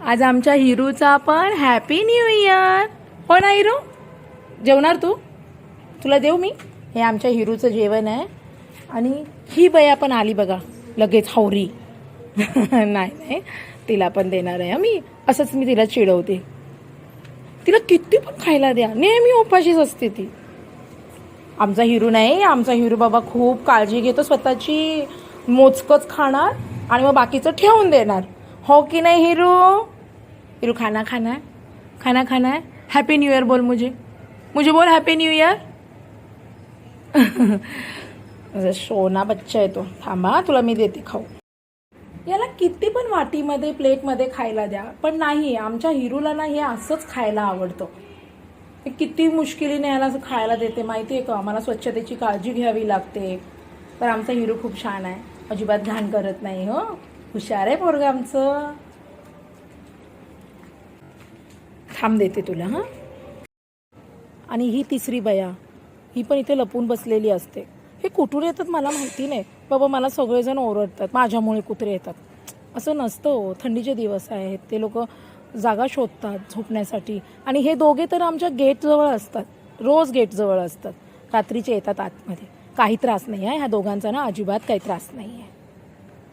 आज आमच्या हिरूचा पण हॅपी न्यू इयर हो ना हिरू? जेवणार तू? तुला देऊ मी? हे आमच्या हिरूचं जेवण आहे. आणि ही बया पण आली बघा लगेच हौरी नाही नाही तिला पण देणार आहे. मी असंच मी तिला चिडवते. तिला किती पण खायला द्या. नेहमी उपाशीच असते ती. आमचा हिरू नाही. आमचा हिरू बाबा खूप काळजी घेतो. स्वतःची मोजकच खाणार आणि मग बाकीचं ठेवून देणार. हो की नाही हिरू? हिरू खाना खाना. है? खाना खाना. है हॅपी न्यू इयर बोल मुझे. मुझे बोल हॅपी न्यू इयर सोना बच्चा आहे तो. थांबा तुला मी देते खाऊ. याला किती पण वाटीमध्ये प्लेटमध्ये खायला द्या पण नाही आमच्या हिरूला ना हे असंच खायला आवडतं. किती मुश्किलीने याला असं खायला देते माहिती आहे का? आम्हाला स्वच्छतेची काळजी घ्यावी लागते. पण आमचा हिरू खूप छान आहे. अजिबात घाण करत नाही हो? हुशार आहे पोरग आमचं. थांब देते तुला हां? आणि ही तिसरी बया ही पण इथे लपून बसलेली असते. हे कुठून येतात मला माहिती नाही. बाबा मला सगळेजण ओरडतात. माझ्यामुळे कुत्रे येतात. असं नसतं हो. थंडीचे दिवस आहेत. ते लोक जागा शोधतात झोपण्यासाठी. आणि हे दोघे तर आमच्या गेटजवळ असतात. रोज गेटजवळ असतात. रात्रीचे येतात आतमध्ये. काही त्रास नाही आहे. ह्या दोघांचा ना अजिबात काही त्रास नाही आहे.